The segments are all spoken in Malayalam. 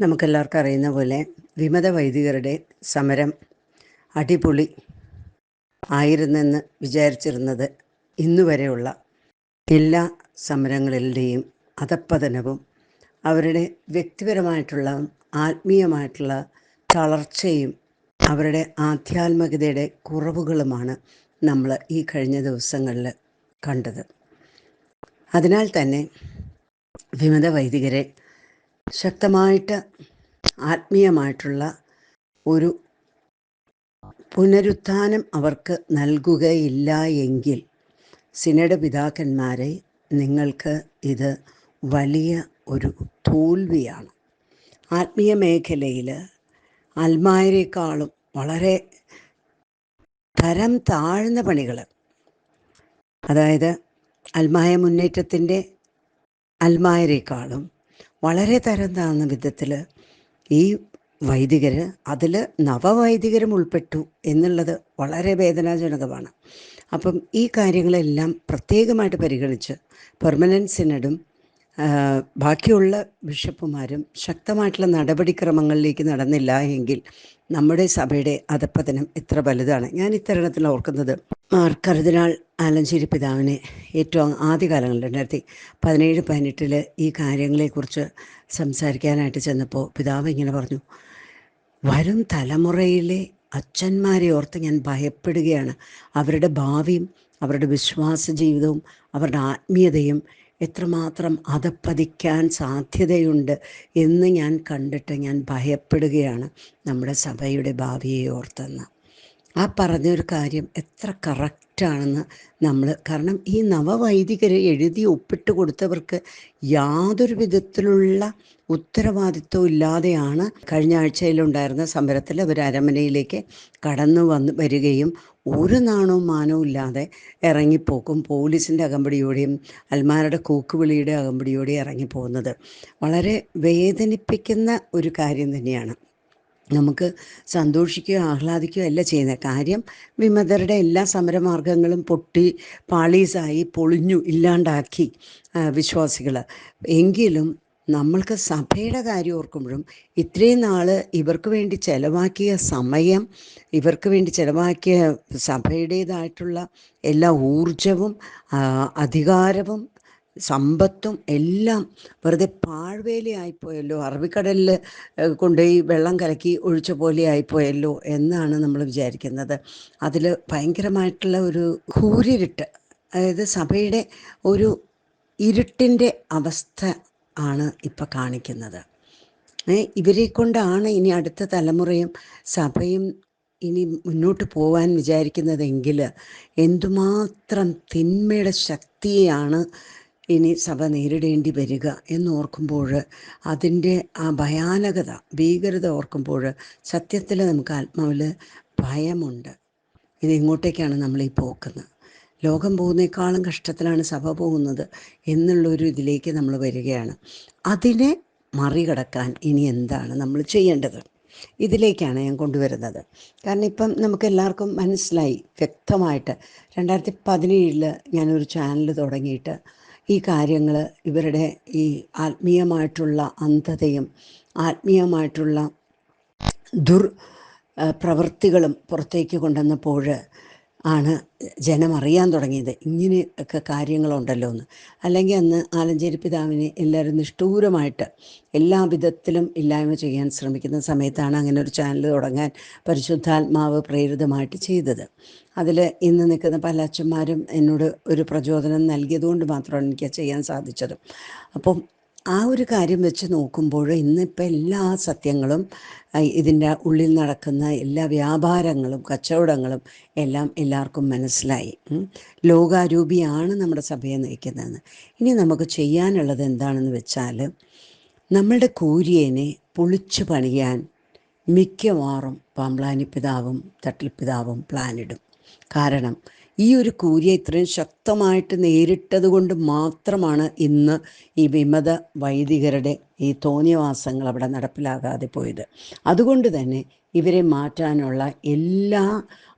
നമുക്കെല്ലാവർക്കും അറിയുന്ന പോലെ വിമത വൈദികരുടെ സമരം അടിപൊളി ആയിരുന്നെന്ന് വിചാരിച്ചിരുന്നത് ഇന്നുവരെയുള്ള എല്ലാ സമരങ്ങളുടെയും അധപ്പതനവും അവരുടെ വ്യക്തിപരമായിട്ടുള്ള ആത്മീയമായിട്ടുള്ള തളർച്ചയും അവരുടെ ആധ്യാത്മികതയുടെ കുറവുകളുമാണ് നമ്മൾ ഈ കഴിഞ്ഞ ദിവസങ്ങളിൽ കണ്ടത്. അതിനാൽ തന്നെ വിമത വൈദികരെ ശക്തമായിട്ട് ആത്മീയമായിട്ടുള്ള ഒരു പുനരുത്ഥാനം അവർക്ക് നൽകുകയില്ല എങ്കിൽ സിനഡ് പിതാക്കന്മാരെ നിങ്ങൾക്ക് ഇത് വലിയ ഒരു തോൽവിയാണ്. ആത്മീയ മേഖലയിൽ അൽമായരെക്കാളും വളരെ തരം താഴ്ന്ന പണികൾ അതായത് അൽമായ മുന്നേറ്റത്തിന്റെ അൽമായരെക്കാളും വളരെ തരം താഴ്ന്ന വിധത്തിൽ ഈ വൈദികർ അതിൽ നവവൈദികരും ഉൾപ്പെട്ടു എന്നുള്ളത് വളരെ വേദനാജനകമാണ്. അപ്പം ഈ കാര്യങ്ങളെല്ലാം പ്രത്യേകമായിട്ട് പരിഗണിച്ച് പെർമനന്റ് സിനഡും ബാക്കിയുള്ള ബിഷപ്പുമാരും ശക്തമായിട്ടുള്ള നടപടിക്രമങ്ങളിലേക്ക് നടന്നില്ല എങ്കിൽ നമ്മുടെ സഭയുടെ അധപ്പതനം എത്ര വലുതാണ്. ഞാൻ ഇത്തരണത്തിൽ ഓർക്കുന്നത് മാർ കരുതിനാൾ ആലഞ്ചേരി പിതാവിനെ ഏറ്റവും ആദ്യകാലങ്ങളിൽ രണ്ടായിരത്തി പതിനേഴ് പതിനെട്ടിൽ ഈ കാര്യങ്ങളെക്കുറിച്ച് സംസാരിക്കാനായിട്ട് ചെന്നപ്പോൾ പിതാവ് ഇങ്ങനെ പറഞ്ഞു വരും തലമുറയിലെ അച്ഛന്മാരെ ഓർത്ത് ഞാൻ ഭയപ്പെടുകയാണ്. അവരുടെ ഭാവിയും അവരുടെ വിശ്വാസ ജീവിതവും അവരുടെ ആത്മീയതയും എത്രമാത്രം അധപ്പതിക്കാൻ സാധ്യതയുണ്ട് എന്ന് ഞാൻ കണ്ടിട്ട് ഞാൻ ഭയപ്പെടുകയാണ് നമ്മുടെ സഭയുടെ ഭാവിയെ ഓർത്തെന്ന്. ആ പറഞ്ഞൊരു കാര്യം എത്ര കറക്റ്റാണെന്ന് നമ്മൾ കാരണം ഈ നവവൈദികർ എഴുതി ഒപ്പിട്ട് കൊടുത്തവർക്ക് യാതൊരു വിധത്തിലുള്ള ഉത്തരവാദിത്വം ഇല്ലാതെയാണ് കഴിഞ്ഞ ആഴ്ചയിലുണ്ടായിരുന്ന സമരത്തിൽ അവർ അരമനയിലേക്ക് കടന്നു വന്ന് വരികയും ഒരു നാണവും മാനവും ഇല്ലാതെ ഇറങ്ങിപ്പോക്കും. പോലീസിന്റെ അകമ്പടിയോടെയും അൽമാരുടെ കൂക്കുവിളിയുടെ അകമ്പടിയോടെയും ഇറങ്ങിപ്പോകുന്നത്. വളരെ വേദനിപ്പിക്കുന്ന ഒരു കാര്യം തന്നെയാണ്. നമുക്ക് സന്തോഷിക്കുകയോ ആഹ്ലാദിക്കുകയോ അല്ല ചെയ്യുന്നത്. കാര്യം വിമതരുടെ എല്ലാ സമരമാർഗങ്ങളും പൊട്ടി പാളീസായി പൊളിഞ്ഞു ഇല്ലാണ്ടാക്കി വിശ്വാസികൾ. എങ്കിലും നമ്മൾക്ക് സഭയുടെ കാര്യം ഓർക്കുമ്പോഴും ഇത്രയും നാൾ ഇവർക്ക് വേണ്ടി ചിലവാക്കിയ സമയം ഇവർക്ക് വേണ്ടി ചിലവാക്കിയ സഭയുടേതായിട്ടുള്ള എല്ലാ ഊർജവും അധികാരവും സമ്പത്തും എല്ലാം വെറുതെ പാഴ്വേലയായിപ്പോയല്ലോ അറബിക്കടലിൽ കൊണ്ടുപോയി വെള്ളം കലക്കി ഒഴിച്ച പോലെ ആയിപ്പോയല്ലോ എന്നാണ് നമ്മൾ വിചാരിക്കുന്നത്. അതിൽ ഭയങ്കരമായിട്ടുള്ള ഒരു കൂരിരുട്ട് അതായത് സഭയുടെ ഒരു ഇരുട്ടിന്റെ അവസ്ഥ ആണ് ഇപ്പം കാണിക്കുന്നത്. ഇവരെ കൊണ്ടാണ് ഇനി അടുത്ത തലമുറയും സഭയും ഇനി മുന്നോട്ട് പോകാൻ വിചാരിക്കുന്നതെങ്കിൽ എന്തുമാത്രം തിന്മയുടെ ശക്തിയാണ് ഇനി സഭ നേരിടേണ്ടി വരിക എന്നോർക്കുമ്പോൾ അതിന്റെ ആ ഭയാനകത ഭീകരത ഓർക്കുമ്പോൾ സത്യത്തിൽ നമുക്ക് ആത്മാവിൽ ഭയമുണ്ട്. ഇത് എങ്ങോട്ടേക്കാണ് നമ്മൾ ഈ പോക്കുന്നത്. ലോകം പോകുന്നേക്കാളും കഷ്ടത്തിലാണ് സഭ പോകുന്നത് എന്നുള്ളൊരു ഇതിലേക്ക് നമ്മൾ വരികയാണ്. അതിനെ മറികടക്കാൻ ഇനി എന്താണ് നമ്മൾ ചെയ്യേണ്ടത്? ഇതിലേക്കാണ് ഞാൻ കൊണ്ടുവരുന്നത്. കാരണം ഇപ്പം നമുക്ക് എല്ലാവർക്കും മനസ്സിലായി വ്യക്തമായിട്ട് രണ്ടായിരത്തി പതിനേഴിൽ ഞാനൊരു ചാനൽ തുടങ്ങിയിട്ട് ഈ കാര്യങ്ങൾ ഇവരുടെ ഈ ആത്മീയമായിട്ടുള്ള അന്ധതയും ആത്മീയമായിട്ടുള്ള ദുർ പ്രവൃത്തികളും പുറത്തേക്ക് കൊണ്ടുവന്നപ്പോൾ ആണ് ജനം അറിയാൻ തുടങ്ങിയത്. ഇങ്ങനെയൊക്കെ കാര്യങ്ങളുണ്ടല്ലോ എന്ന്. അല്ലെങ്കിൽ അന്ന് ആലഞ്ചേരി പിതാവിനെ എല്ലാവരും നിഷ്ഠൂരമായിട്ട് എല്ലാ വിധത്തിലും ഇല്ലായ്മ ചെയ്യാൻ ശ്രമിക്കുന്ന സമയത്താണ് അങ്ങനെ ഒരു ചാനൽ തുടങ്ങാൻ പരിശുദ്ധാത്മാവ് പ്രേരിതമായിട്ട് ചെയ്തത്. അതിൽ ഇന്ന് നിൽക്കുന്ന പല അച്ഛന്മാരും എന്നോട് ഒരു പ്രചോദനം നൽകിയതുകൊണ്ട് മാത്രമാണ് എനിക്ക് ചെയ്യാൻ സാധിച്ചത്. അപ്പം ആ ഒരു കാര്യം വെച്ച് നോക്കുമ്പോൾ ഇന്നിപ്പോൾ എല്ലാ സത്യങ്ങളും ഇതിന്റെ ഉള്ളിൽ നടക്കുന്ന എല്ലാ വ്യാപാരങ്ങളും കച്ചവടങ്ങളും എല്ലാം എല്ലാവർക്കും മനസ്സിലായി. ലോകാരൂപിയാണ് നമ്മുടെ സഭയെ നയിക്കുന്നതെന്ന്. ഇനി നമുക്ക് ചെയ്യാനുള്ളത് എന്താണെന്ന് വെച്ചാൽ നമ്മളുടെ കൂരിയനെ പൊളിച്ചു പണിയാൻ മിക്കവാറും പാമ്പ്ലാനി പിതാവും തട്ടിൽപിതാവും പ്ലാനിടും കാരണം ഈ ഒരു കൂരിയെ ഇത്രയും ശക്തമായിട്ട് നേരിട്ടത് കൊണ്ട് മാത്രമാണ് ഇന്ന് ഈ വിമത വൈദികരുടെ ഈ തോന്നിയവാസങ്ങൾ അവിടെ നടപ്പിലാകാതെ പോയത്. അതുകൊണ്ട് തന്നെ ഇവരെ മാറ്റാനുള്ള എല്ലാ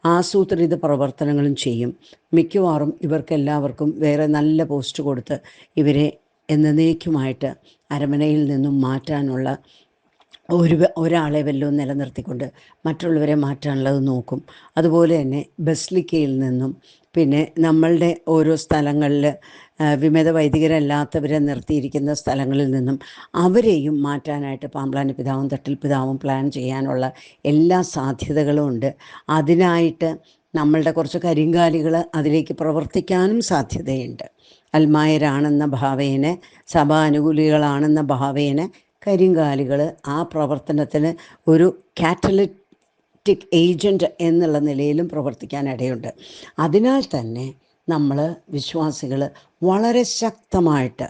ആസൂത്രിത പ്രവർത്തനങ്ങളും ചെയ്യും. മിക്കവാറും ഇവർക്കെല്ലാവർക്കും വേറെ നല്ല പോസ്റ്റ് കൊടുത്ത് ഇവരെ എന്നേക്കുമായിട്ട് അരമനയിൽ നിന്നും മാറ്റാനുള്ള ഒരു ഒരാളെ വല്ലതും നിലനിർത്തിക്കൊണ്ട് മറ്റുള്ളവരെ മാറ്റാനുള്ളത് നോക്കും. അതുപോലെ തന്നെ ബസ്ലിക്കയിൽ നിന്നും പിന്നെ നമ്മളുടെ ഓരോ സ്ഥലങ്ങളിൽ വിമത വൈദികരല്ലാത്തവരെ നിർത്തിയിരിക്കുന്ന സ്ഥലങ്ങളിൽ നിന്നും അവരെയും മാറ്റാനായിട്ട് പാമ്പ്ലാനി പിതാവും തട്ടിൽ പിതാവും പ്ലാൻ ചെയ്യാനുള്ള എല്ലാ സാധ്യതകളും ഉണ്ട്. അതിനായിട്ട് നമ്മളുടെ കുറച്ച് കരിങ്കാലികൾ അതിലേക്ക് പ്രവർത്തിക്കാനും സാധ്യതയുണ്ട്. അൽമായരാണെന്ന ഭാവേനെ സഭാനുകൂലികളാണെന്ന ഭാവേനെ കരിങ്കാലികൾ ആ പ്രവർത്തനത്തിന് ഒരു കാറ്റലിറ്റിക് ഏജന്റ് എന്നുള്ള നിലയിലും പ്രവർത്തിക്കാൻ ഇടയുണ്ട്. അതിനാൽ തന്നെ നമ്മൾ വിശ്വാസികൾ വളരെ ശക്തമായിട്ട്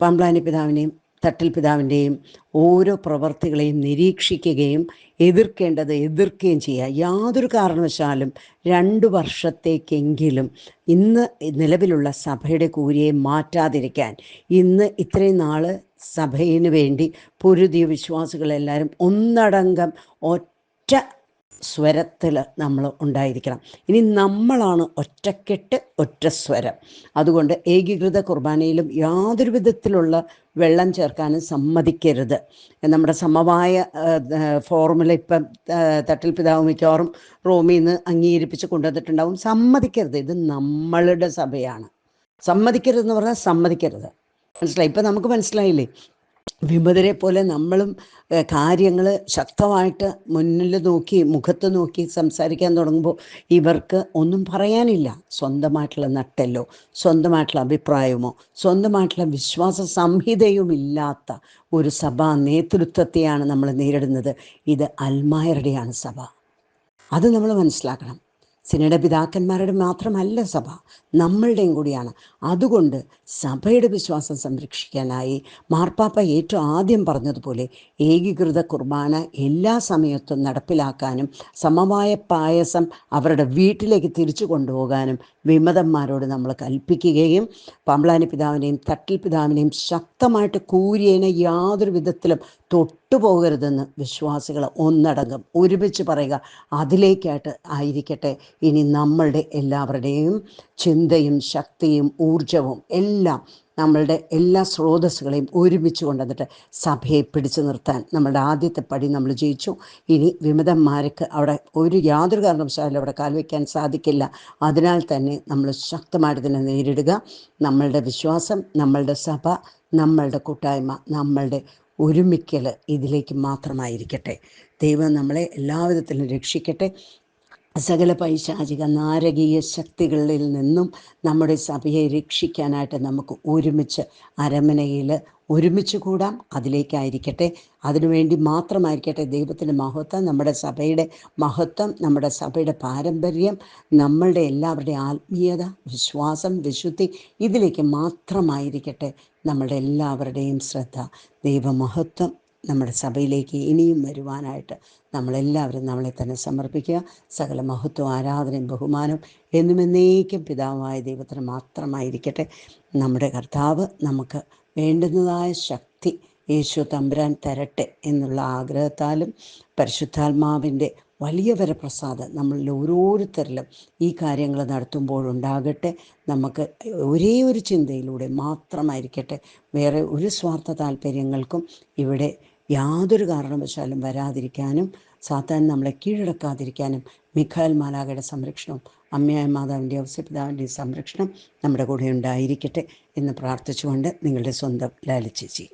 പമ്പ്ലാനി പിതാവിനെയും തട്ടിൽ പിതാവിന്റെയും ഓരോ പ്രവർത്തികളെയും നിരീക്ഷിക്കുകയും എതിർക്കേണ്ടത് എതിർക്കുകയും ചെയ്യുക. യാതൊരു കാരണവശാലും രണ്ട് വർഷത്തേക്കെങ്കിലും ഇന്ന് നിലവിലുള്ള സഭയുടെ കൂരിയെ മാറ്റാതിരിക്കാൻ ഇന്ന് ഇത്രയും നാൾ സഭയിന് വേണ്ടി പൊരുതിയ വിശ്വാസികളെല്ലാവരും ഒന്നടങ്കം ഒറ്റ സ്വരത്തിൽ നമ്മൾ ഉണ്ടായിരിക്കണം. ഇനി നമ്മളാണ് ഒറ്റക്കെട്ട് ഒറ്റ സ്വരം. അതുകൊണ്ട് ഏകീകൃത കുർബാനയിലും യാതൊരു വിധത്തിലുള്ള വെള്ളം ചേർക്കാനും സമ്മതിക്കരുത്. നമ്മുടെ സമവായ ഫോർമുല ഇപ്പം തട്ടിൽ പിതാവ് മിക്കവാറും റോമിൽ നിന്ന് അംഗീകരിപ്പിച്ച് കൊണ്ടുവന്നിട്ടുണ്ടാവും. സമ്മതിക്കരുത്. ഇത് നമ്മളുടെ സഭയാണ്. സമ്മതിക്കരുതെന്ന് പറഞ്ഞാൽ സമ്മതിക്കരുത്. മനസ്സിലായി? ഇപ്പം നമുക്ക് മനസ്സിലായില്ലേ? വിമതരെ പോലെ നമ്മളും കാര്യങ്ങൾ ശക്തമായിട്ട് മുന്നിൽ നോക്കി മുഖത്ത് നോക്കി സംസാരിക്കാൻ തുടങ്ങുമ്പോൾ ഇവർക്ക് ഒന്നും പറയാനില്ല. സ്വന്തമായിട്ടുള്ള നട്ടല്ലോ സ്വന്തമായിട്ടുള്ള അഭിപ്രായമോ സ്വന്തമായിട്ടുള്ള വിശ്വാസ സംഹിതയുമില്ലാത്ത ഒരു സഭാ നേതൃത്വത്തെയാണ് നമ്മൾ നേരിടുന്നത്. ഇത് അൽമായരുടെയാണ് സഭ. അത് നമ്മൾ മനസ്സിലാക്കണം. സിനയുടെ പിതാക്കന്മാരുടെ മാത്രമല്ല സഭ നമ്മളുടെയും കൂടിയാണ്. അതുകൊണ്ട് സഭയുടെ വിശ്വാസം സംരക്ഷിക്കാനായി മാർപ്പാപ്പ ഏറ്റവും ആദ്യം പറഞ്ഞതുപോലെ ഏകീകൃത കുർബാന എല്ലാ സമയത്തും നടപ്പിലാക്കാനും സമവായ പായസം അവരുടെ വീട്ടിലേക്ക് തിരിച്ചു കൊണ്ടുപോകാനും വിമതന്മാരോട് നമ്മൾ കൽപ്പിക്കുകയും പാമ്പളാനി പിതാവിനെയും തട്ടിൽ പിതാവിനെയും ശക്തമായിട്ട് കൂര്യനെ യാതൊരു വിധത്തിലും തൊട്ടുപോകരുതെന്ന് വിശ്വാസികൾ ഒന്നടങ്കം ഒരുമിച്ച് പറയുക. അതിലേക്കായിട്ട് ആയിരിക്കട്ടെ ഇനി നമ്മളുടെ എല്ലാവരുടെയും ചിന്തയും ശക്തിയും ഊർജവും എല്ലാം നമ്മളുടെ എല്ലാ സ്രോതസ്സുകളെയും ഒരുമിച്ച് കൊണ്ടുവന്നിട്ട് സഭയെ പിടിച്ചു നിർത്താൻ നമ്മളുടെ ആദ്യത്തെ പടി നമ്മൾ ജയിച്ചു. ഇനി വിമതന്മാർക്ക് അവിടെ ഒരു യാതൊരു കാരണവശാലും അവിടെ കാൽവയ്ക്കാൻ സാധിക്കില്ല. അതിനാൽ തന്നെ നമ്മൾ ശക്തമായിട്ട് തന്നെ നേരിടുക. നമ്മളുടെ വിശ്വാസം നമ്മളുടെ സഭ നമ്മളുടെ കൂട്ടായ്മ നമ്മളുടെ ഒരുമിക്കൽ ഇതിലേക്ക് മാത്രമായിരിക്കട്ടെ. ദൈവം നമ്മളെ എല്ലാവിധത്തിലും രക്ഷിക്കട്ടെ. സകല പൈശാചിക നാരകീയ ശക്തികളിൽ നിന്നും നമ്മുടെ സഭയെ രക്ഷിക്കാനായിട്ട് നമുക്ക് ഒരുമിച്ച് അരമനയിൽ ഒരുമിച്ച് കൂടാം. അതിലേക്കായിരിക്കട്ടെ. അതിനുവേണ്ടി മാത്രമായിരിക്കട്ടെ ദൈവത്തിന്റെ മഹത്വം നമ്മുടെ സഭയുടെ മഹത്വം നമ്മുടെ സഭയുടെ പാരമ്പര്യം നമ്മളുടെ എല്ലാവരുടെയും ആത്മീയത വിശ്വാസം വിശുദ്ധി ഇതിലേക്ക് മാത്രമായിരിക്കട്ടെ. നമ്മുടെ എല്ലാവരുടെയും ശ്രദ്ധ ദൈവമഹത്വം. നമ്മുടെ സഭയിലേക്ക് ഇനിയും വരുവാനായിട്ട് നമ്മളെല്ലാവരും നമ്മളെ തന്നെ സമർപ്പിക്കുക. സകല മഹത്വം ആരാധനയും ബഹുമാനം എന്നുമെന്നേക്കും പിതാവായ ദൈവത്തിന് മാത്രമായിരിക്കട്ടെ. നമ്മുടെ കർത്താവ് നമുക്ക് വേണ്ടുന്നതായ ശക്തി യേശു തമ്പുരാൻ തരട്ടെ എന്നുള്ള ആഗ്രഹത്താലും പരിശുദ്ധാത്മാവിന്റെ വലിയ വരപ്രസാദം നമ്മളിൽ ഓരോരുത്തരിലും ഈ കാര്യങ്ങൾ നടത്തുമ്പോഴുണ്ടാകട്ടെ. നമുക്ക് ഒരേ ഒരു ചിന്തയിലൂടെ മാത്രമായിരിക്കട്ടെ. വേറെ ഒരു സ്വാർത്ഥ താല്പര്യങ്ങൾക്കും ഇവിടെ യാതൊരു കാരണവശാലും വരാതിരിക്കാനും സാത്താൻ നമ്മളെ കീഴടക്കാതിരിക്കാനും മിഖാൽ മാലാകയുടെ സംരക്ഷണവും അമ്മയായ മാതാവിന്റെ ഔസ്യപിതാവിന്റെ സംരക്ഷണം നമ്മുടെ കൂടെ ഉണ്ടായിരിക്കട്ടെ എന്ന് പ്രാർത്ഥിച്ചുകൊണ്ട് നിങ്ങളുടെ സ്വന്തം ലാലിച്ചേച്ചി